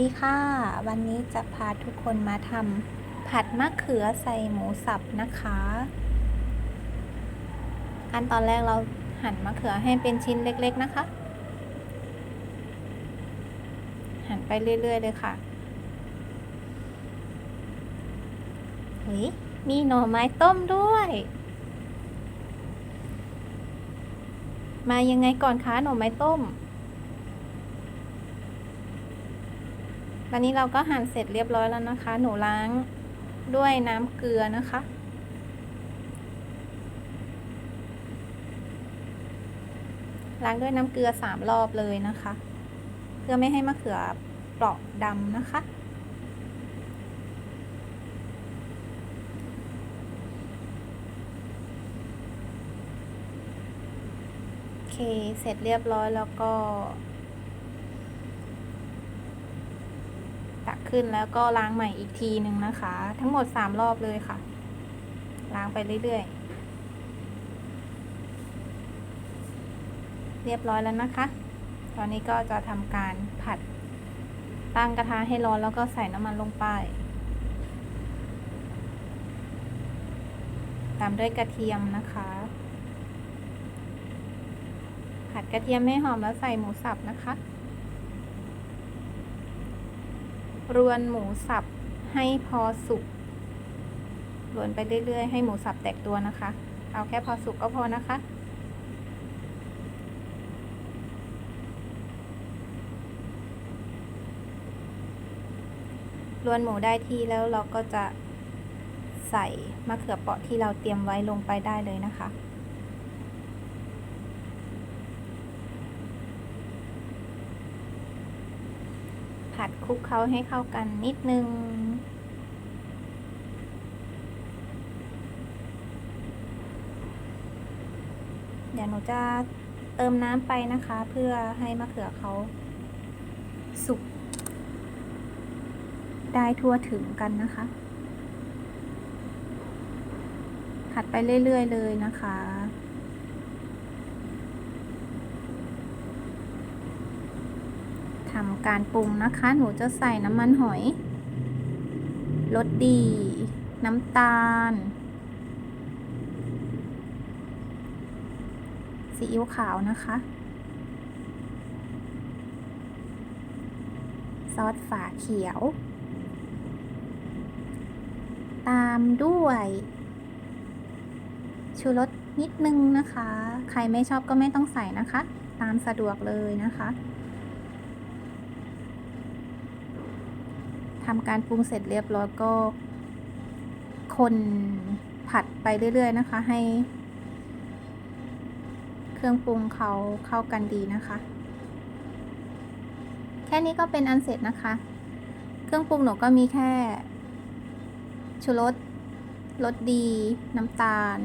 ดีค่ะ วันนี้จะพาทุกคนมาทำผัดมะเขือใส่หมูสับนะคะ ขั้นตอนแรกเราหั่นมะเขือให้เป็นชิ้นเล็กๆนะคะ หั่นไปเรื่อยๆเลยค่ะเฮ้ยมีหน่อไม้ต้มด้วย มายังไงก่อนคะหน่อไม้ต้ม ตอนนี้เราก็หั่นเสร็จเรียบร้อยแล้วนะคะ หนูล้างด้วยน้ำเกลือนะคะ ล้างด้วยน้ำเกลือสามรอบเลยนะคะ เพื่อไม่ให้มะเขือเปราะดำนะคะโอเคเสร็จเรียบร้อยแล้วก็ ตักขึ้นแล้วก็ล้างใหม่อีกทีหนึ่งนะคะ ทั้งหมดสามรอบเลยค่ะ ล้างไปเรื่อยๆ เรียบร้อยแล้วนะคะ ตอนนี้ก็จะทำการผัดตั้งกระทะให้ร้อนแล้วก็ใส่น้ำมันลงไป ตามด้วยกระเทียมนะคะ ผัดกระเทียมให้หอมแล้วใส่หมูสับนะคะ รวนหมูสับให้พอสุกรวนไปเรื่อยๆ ให้หมูสับแตกตัวนะคะ เอาแค่พอสุกก็พอนะคะรวนหมูได้ที่แล้วเราก็จะใส่มะเขือเปราะที่เราเตรียมไว้ลงไปได้เลยนะคะ ผัดคลุกเคล้าให้เข้ากันนิดนึง เดี๋ยวหนูจะเติมน้ำไปนะคะ เพื่อให้มะเขือเขาสุกได้ทั่วถึงกันนะคะ ผัดไปเรื่อย ๆ เลยนะคะ ทำการปรุงนะคะ หนูจะใส่น้ำมันหอย รสดี น้ำตาล ซีอิ๊วขาวนะคะ ซอสฝาเขียว ตามด้วยชูรสนิดนึงนะคะ ใครไม่ชอบก็ไม่ต้องใส่นะคะ ตามสะดวกเลยนะคะ ทำการปรุงเสร็จเรียบร้อยก็คนผัดไปเรื่อย ๆ นะคะ ให้ เครื่องปรุงเขาเข้ากันดีนะคะ แค่นี้ก็เป็นอันเสร็จนะคะ เครื่องปรุงหนูก็มีแค่ชูรสรสดี น้ำตาล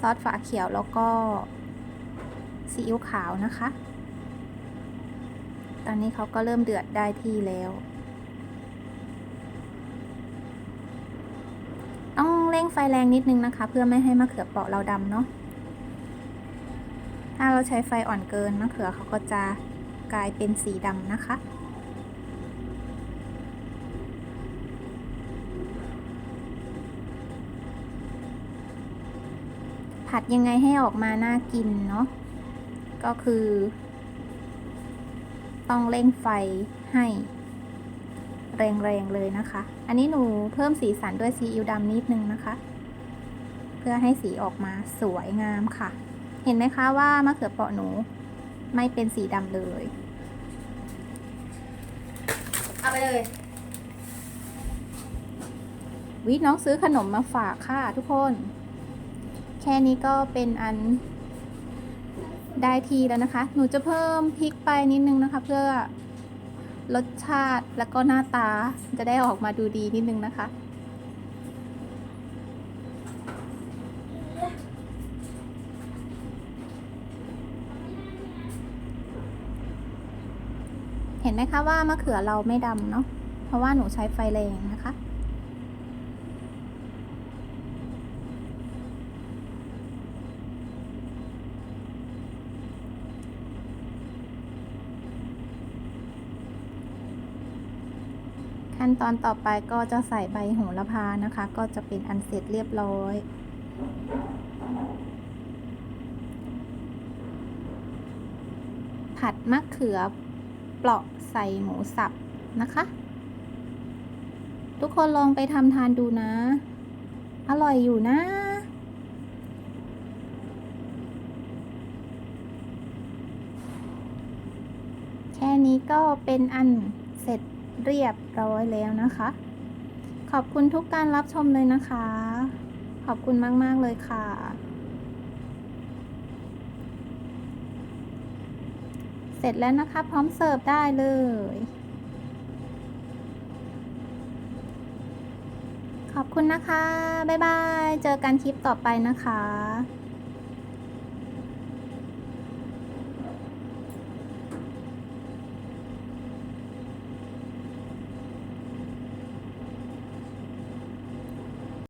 ซอสฝาเขียวแล้วก็ซีอิ๊วขาวนะคะ ตอนนี้เขาก็เริ่มเดือดได้ที่แล้วต้องเร่งไฟแรงนิดนึงนะคะ เพื่อไม่ให้มะเขือเปราะเราดำเนาะถ้าเราใช้ไฟอ่อนเกินมะเขือเขาก็จะกลายเป็นสีดำนะคะผัดยังไงให้ออกมาน่ากินเนาะก็คือ ต้องเร่งไฟให้ แรงๆเลยนะคะ อันนี้หนูเพิ่มสีสันด้วยซีอิ๊วดำนิดนึงนะคะ เพื่อให้สีออกมาสวยงามค่ะ เห็นไหมคะว่ามะเขือเปราะหนูไม่เป็นสีดำเลย เอาไปเลยวิน้องซื้อขนมมาฝากค่ะทุกคน แค่นี้ก็เป็นอัน ได้ทีแล้วนะคะ หนูจะเพิ่มพริกไปนิดนึงนะคะ เพื่อรสชาติแล้วก็หน้าตาจะได้ออกมาดูดีนิดนึงนะคะ เห็นไหมคะว่ามะเขือเราไม่ดำเนาะเพราะว่าหนูใช้ไฟแรงนะคะ ขั้นตอนต่อไปก็จะใส่ใบโหระพานะคะ ก็จะเป็นอันเสร็จเรียบร้อย ผัดมะเขือเปราะใส่หมูสับนะคะ ทุกคนลองไปทำทานดูนะ อร่อยอยู่นะแค่นี้ก็เป็นอันเสร็จ เรียบร้อยแล้วนะคะ ขอบคุณทุกการรับชมเลยนะคะ ขอบคุณมาก ๆ เลยค่ะ เสร็จแล้วนะคะ พร้อมเสิร์ฟได้เลยขอบคุณนะคะ บ๊ายบาย เจอกันคลิปต่อไปนะคะ